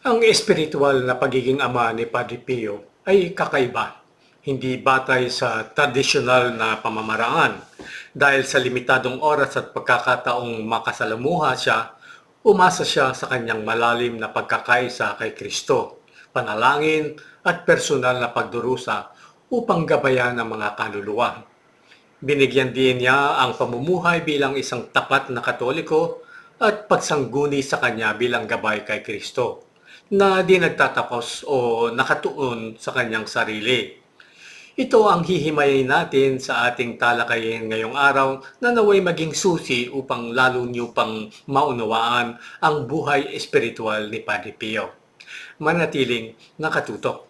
Ang espiritual na pagiging ama ni Padre Pio ay kakaiba, hindi batay sa tradisyonal na pamamaraan. Dahil sa limitadong oras at pagkakataong makasalamuha siya, umasa siya sa kanyang malalim na pagkakaisa kay Kristo, panalangin at personal na pagdurusa upang gabayan ang mga kaluluwa. Binigyan din niya ang pamumuhay bilang isang tapat na katoliko at pagsangguni sa kanya bilang gabay kay Kristo na di nagtatapos o nakatuon sa kanyang sarili. Ito ang hihimayin natin sa ating talakayin ngayong araw na naway maging susi upang lalo niyo pang maunawaan ang buhay espiritual ni Padre Pio. Manatiling nakatutok.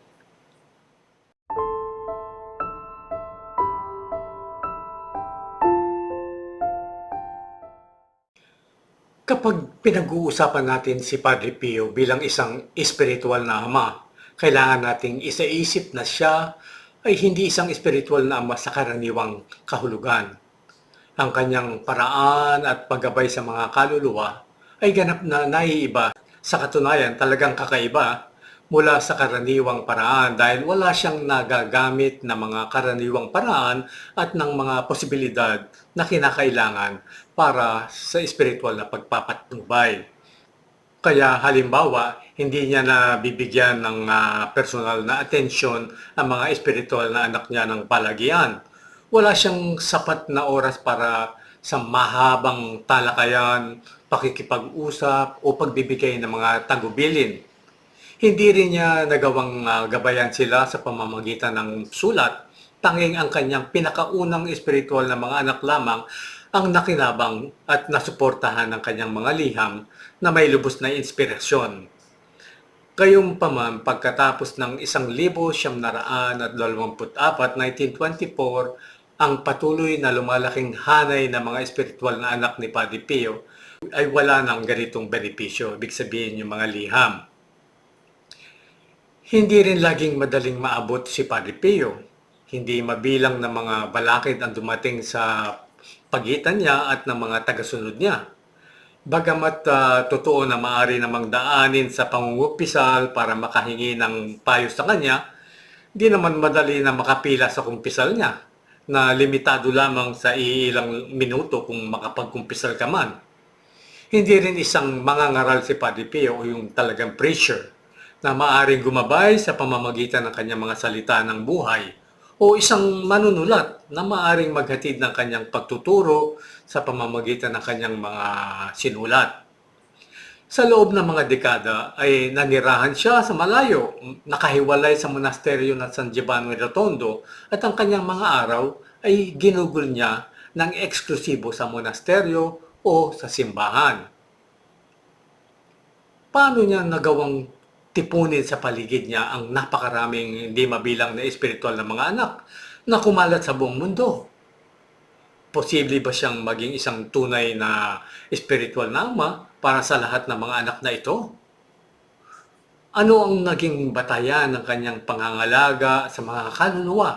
Kapag pinag-uusapan natin si Padre Pio bilang isang espiritual na ama, kailangan nating isaisip na siya ay hindi isang espiritual na ama sa karaniwang kahulugan. Ang kanyang paraan at paggabay sa mga kaluluwa ay ganap na naiiba. Sa katunayan, talagang kakaiba mula sa karaniwang paraan dahil wala siyang nagagamit na mga karaniwang paraan at ng mga posibilidad na kinakailangan para sa espiritual na pagpapatnubay. Kaya halimbawa, hindi niya na bibigyan ng uh, personal na atensyon ang mga espiritual na anak niya ng palagian. Wala siyang sapat na oras para sa mahabang talakayan, pakikipag-usap o pagbibigay ng mga tagubilin. Hindi rin niya nagawang uh, gabayan sila sa pamamagitan ng sulat. Tanging ang kanyang pinakaunang espiritual na mga anak lamang ang nakinabang at nasuportahan ng kanyang mga liham na may lubos na inspirasyon. Kayong paman pagkatapos ng 1924, 1924, ang patuloy na lumalaking hanay ng mga espiritual na anak ni Padre Pio ay wala ng ganitong benepisyo, ibig sabihin yung mga liham. Hindi rin laging madaling maabot si Padre Pio. Hindi mabilang ng mga balakid ang dumating sa pagitan niya at ng mga tagasunod niya. Bagamat uh, totoo na maaari namang daanin sa pangungupisal para makahingi ng payo sa kanya, di naman madali na makapila sa kumpisal niya na limitado lamang sa ilang minuto kung makapagkumpisal ka man. Hindi rin isang mangangaral si Padre Pio o yung talagang preacher na maaring gumabay sa pamamagitan ng kanyang mga salita ng buhay o isang manunulat na maaring maghatid ng kanyang pagtuturo sa pamamagitan ng kanyang mga sinulat. Sa loob ng mga dekada ay nanirahan siya sa malayo, nakahiwalay sa monasteryo ng San Giovanni Rotondo at ang kanyang mga araw ay ginugol niya ng eksklusibo sa monasteryo o sa simbahan. Paano niya nagawang tipunin sa paligid niya ang napakaraming hindi mabilang na espiritual na mga anak na kumalat sa buong mundo. Posible ba siyang maging isang tunay na espiritual na ama para sa lahat ng mga anak na ito? Ano ang naging batayan ng kanyang pangangalaga sa mga kaluluwa?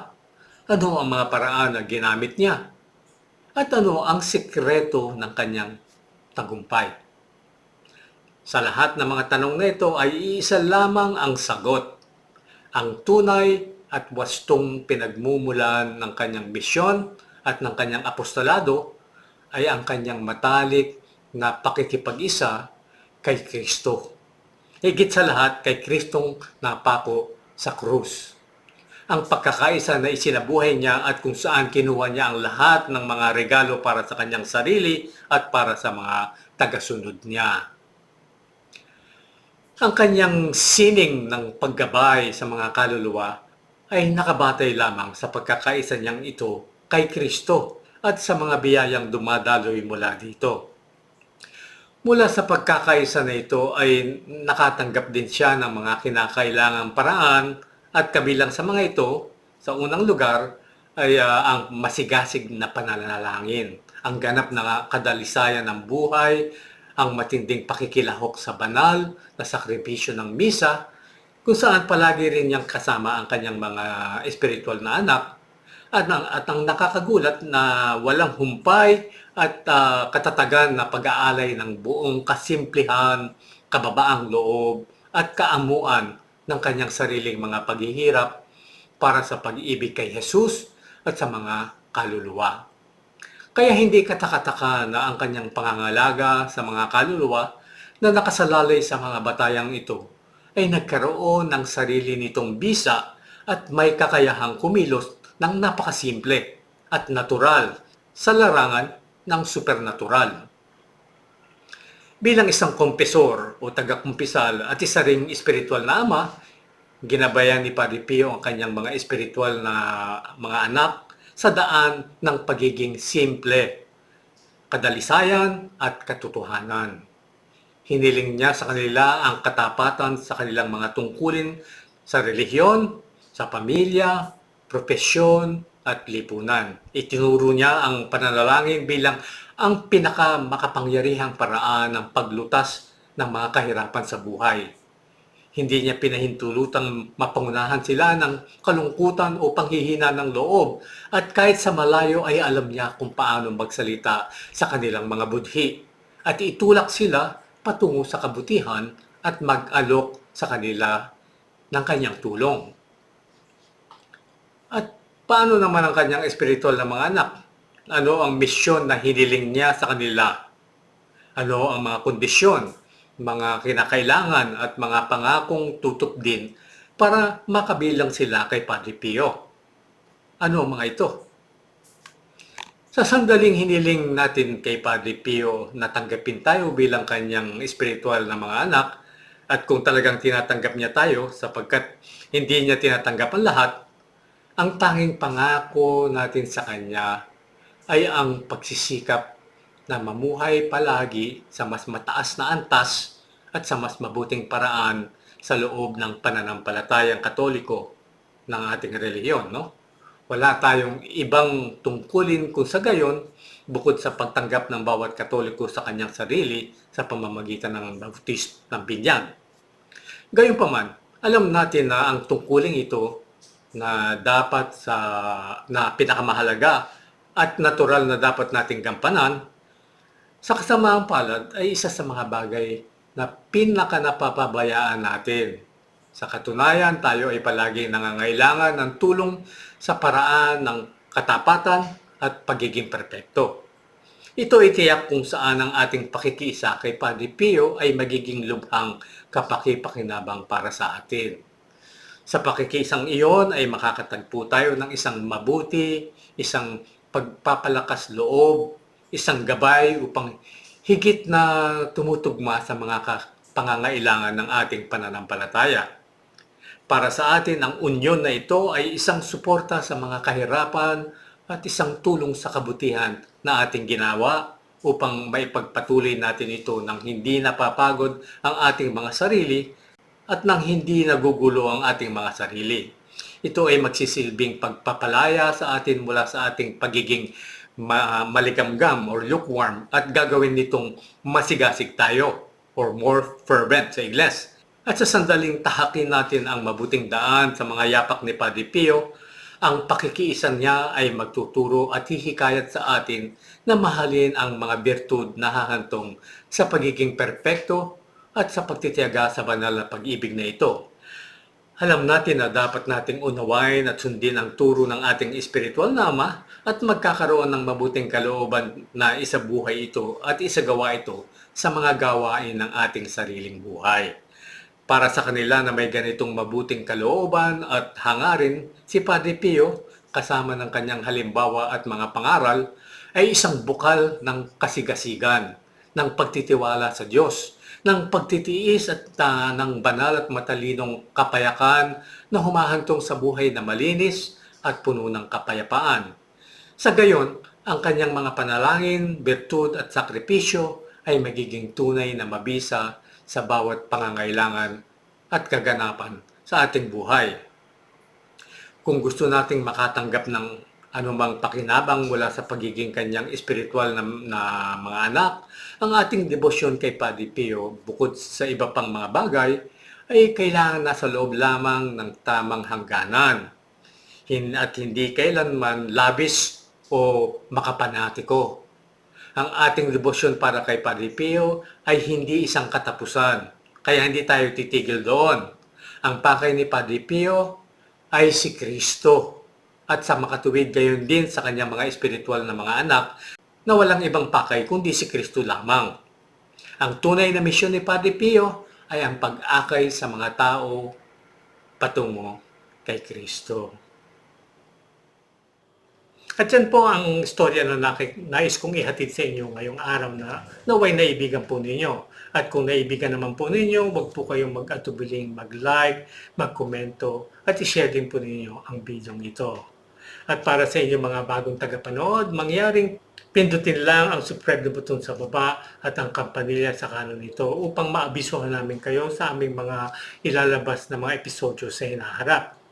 Ano ang mga paraan na ginamit niya? At ano ang sikreto ng kanyang tagumpay? Sa lahat ng mga tanong na ito ay iisa lamang ang sagot. Ang tunay at wastong pinagmumulan ng kanyang misyon at ng kanyang apostolado ay ang kanyang matalik na pakikipag-isa kay Kristo. Higit sa lahat kay Kristong napako sa krus. Ang pagkakaisa na isinabuhay niya at kung saan kinuha niya ang lahat ng mga regalo para sa kanyang sarili at para sa mga tagasunod niya ang kanyang sining ng paggabay sa mga kaluluwa ay nakabatay lamang sa pagkakaisa niyang ito kay Kristo at sa mga biyayang dumadaloy mula dito. Mula sa pagkakaisa na ito ay nakatanggap din siya ng mga kinakailangang paraan at kabilang sa mga ito, sa unang lugar, ay uh, ang masigasig na pananalangin, ang ganap na kadalisayan ng buhay ang matinding pakikilahok sa banal na sakripisyo ng misa, kung saan palagi rin niyang kasama ang kanyang mga espiritual na anak at ang, at ang nakakagulat na walang humpay at uh, katatagan na pag-aalay ng buong kasimplihan, kababaang loob at kaamuan ng kanyang sariling mga paghihirap para sa pag-ibig kay Jesus at sa mga kaluluwa. Kaya hindi katakataka na ang kanyang pangangalaga sa mga kaluluwa na nakasalalay sa mga batayang ito ay nagkaroon ng sarili nitong bisa at may kakayahang kumilos ng napakasimple at natural sa larangan ng supernatural. Bilang isang kompesor o taga-kumpisal at isa ring espiritual na ama, ginabayan ni Padre Pio ang kanyang mga espiritual na mga anak sa daan ng pagiging simple, kadalisayan at katotohanan. Hiniling niya sa kanila ang katapatan sa kanilang mga tungkulin sa relihiyon, sa pamilya, propesyon, at lipunan. Itinuro niya ang pananalangin bilang ang pinakamakapangyarihang paraan ng paglutas ng mga kahirapan sa buhay. Hindi niya pinahintulutang mapangunahan sila ng kalungkutan o panghihina ng loob at kahit sa malayo ay alam niya kung paano magsalita sa kanilang mga budhi at itulak sila patungo sa kabutihan at mag-alok sa kanila ng kanyang tulong. At paano naman ang kanyang espiritual na mga anak? Ano ang misyon na hiniling niya sa kanila? Ano ang mga kondisyon, mga kinakailangan at mga pangakong tutup din para makabilang sila kay Padre Pio? Ano ang mga ito? Sa sandaling hiniling natin kay Padre Pio na tanggapin tayo bilang kanyang espiritual na mga anak, at kung talagang tinatanggap niya tayo sapagkat hindi niya tinatanggap ang lahat, ang tanging pangako natin sa Kanya ay ang pagsisikap na mamuhay palagi sa mas mataas na antas at sa mas mabuting paraan sa loob ng pananampalatayang katoliko ng ating relihiyon. No? Wala tayong ibang tungkulin kung sa gayon bukod sa pagtanggap ng bawat katoliko sa kanyang sarili sa pamamagitan ng bautis ng binyan. Gayunpaman, alam natin na ang tungkuling ito na dapat sa na pinakamahalaga at natural na dapat nating gampanan sa kasamaang palad ay isa sa mga bagay na pinaka napapabayaan natin. Sa katunayan, tayo ay palagi nangangailangan ng tulong sa paraan ng katapatan at pagiging perpekto. Ito ay tiyak kung saan ang ating pakikiisa kay Padre Pio ay magiging lubhang kapakipakinabang para sa atin. Sa pakikisang iyon ay makakatagpo tayo ng isang mabuti, isang pagpapalakas loob, isang gabay upang higit na tumutugma sa mga pangangailangan ng ating pananampalataya. Para sa atin, ang unyon na ito ay isang suporta sa mga kahirapan at isang tulong sa kabutihan na ating ginawa upang maipagpatuloy natin ito nang hindi napapagod ang ating mga sarili at nang hindi nagugulo ang ating mga sarili. Ito ay magsisilbing pagpapalaya sa atin mula sa ating pagiging ma- maligamgam or lukewarm at gagawin nitong masigasig tayo or more fervent sa igles. At sa sandaling tahakin natin ang mabuting daan sa mga yapak ni Padre Pio, ang pakikiisan niya ay magtuturo at hihikayat sa atin na mahalin ang mga birtud na hahantong sa pagiging perpekto at sa pagtitiyaga sa banal na pag-ibig na ito. Alam natin na dapat nating unawain at sundin ang turo ng ating espiritual na ama at magkakaroon ng mabuting kalooban na isabuhay ito at isagawa ito sa mga gawain ng ating sariling buhay. Para sa kanila na may ganitong mabuting kalooban at hangarin, si Padre Pio, kasama ng kanyang halimbawa at mga pangaral, ay isang bukal ng kasigasigan, ng pagtitiwala sa Diyos, ng pagtitiis at uh, ng banal at matalinong kapayakan na humahantong sa buhay na malinis at puno ng kapayapaan. Sa gayon, ang kanyang mga panalangin, birtud at sakripisyo ay magiging tunay na mabisa sa bawat pangangailangan at kaganapan sa ating buhay. Kung gusto nating makatanggap ng anumang pakinabang mula sa pagiging kanyang espiritual na, na mga anak, ang ating debosyon kay Padre Pio, bukod sa iba pang mga bagay, ay kailangan nasa loob lamang ng tamang hangganan at hindi kailanman labis o makapanatiko. Ang ating debosyon para kay Padre Pio ay hindi isang katapusan, Kaya hindi tayo titigil doon. Ang pakay ni Padre Pio ay si Kristo. At sa makatuwid gayon din sa kanyang mga espiritual na mga anak na walang ibang pakay kundi si Kristo lamang. Ang tunay na misyon ni Padre Pio ay ang pag-akay sa mga tao patungo kay Kristo. At yan po ang istorya na nais kong ihatid sa inyo ngayong araw na naway naibigan po ninyo. At kung naibigan naman po ninyo, huwag po kayong mag-atubiling mag-like, mag-komento, at i-share din po ninyo ang video ito. At para sa inyo mga bagong tagapanood, mangyaring pindutin lang ang subscribe na button sa baba at ang kampanilya sa kanan nito upang maabisuhan namin kayo sa aming mga ilalabas na mga episodyo sa hinaharap.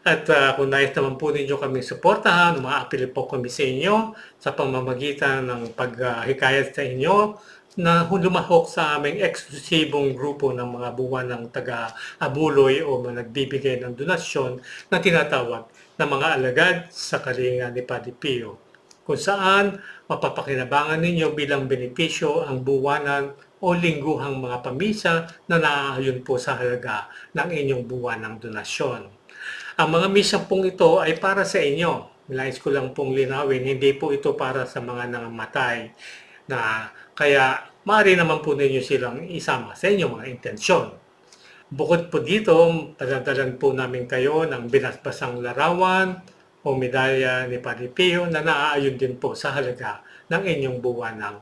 At uh, kung nais naman po ninyo kami suportahan, umaapil po kami sa inyo sa pamamagitan ng paghikayat sa inyo na lumahok sa aming eksklusibong grupo ng mga buwan ng taga-abuloy o mga nagbibigay ng donasyon na tinatawag na mga alagad sa kalinga ni Padre Pio kung saan mapapakinabangan ninyo bilang benepisyo ang buwanan o lingguhang mga pamisa na naaayon po sa halaga ng inyong buwan ng donasyon. Ang mga misang pong ito ay para sa inyo. Nais ko lang pong linawin, hindi po ito para sa mga nangamatay na kaya maaari naman po ninyo silang isama sa inyong mga intensyon. Bukod po dito, padadalan po namin kayo ng binasbasang larawan o medalya ni Padre Pio na naaayon din po sa halaga ng inyong buwan ng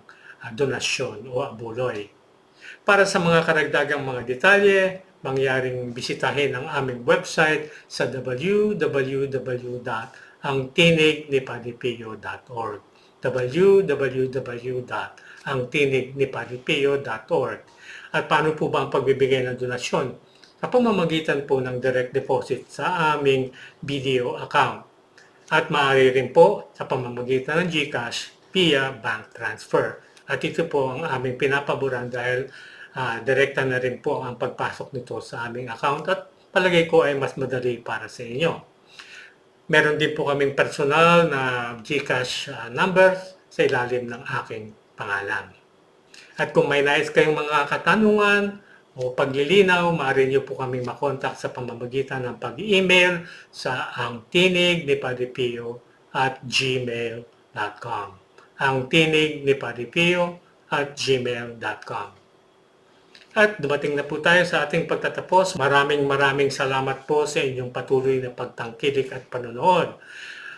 ah, donasyon o abuloy. Para sa mga karagdagang mga detalye, mangyaring bisitahin ang aming website sa www.angtinignipalipio.org www.angtinignipalipio.org At paano po ba ang pagbibigay ng donasyon? Sa pamamagitan po ng direct deposit sa aming video account. At maaari rin po sa pamamagitan ng GCash via bank transfer. At ito po ang aming pinapaboran dahil ah, direkta na rin po ang pagpasok nito sa aming account at palagay ko ay mas madali para sa inyo. Meron din po kaming personal na GCash ah, number sa ilalim ng aking pangalan. At kung may nais kayong mga katanungan o paglilinaw, maaari niyo po kaming makontak sa pamamagitan ng pag-email sa ang tinig ni Padre Pio at gmail.com. Ang tinig ni Padre Pio at gmail.com. At dumating na po tayo sa ating pagtatapos. Maraming maraming salamat po sa inyong patuloy na pagtangkilik at panonood.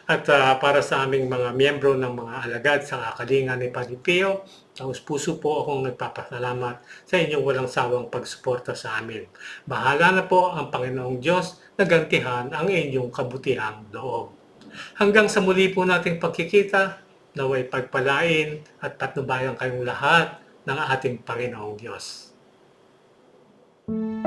At ah, para sa aming mga miyembro ng mga alagad sa kakalinga ni Padre Pio, taos puso po akong nagpapasalamat sa inyong walang sawang pagsuporta sa amin. Bahala na po ang Panginoong Diyos na gantihan ang inyong kabutihang loob. Hanggang sa muli po nating pagkikita, naway pagpalain at patnubayan kayong lahat ng ating Panginoong Diyos. Thank you.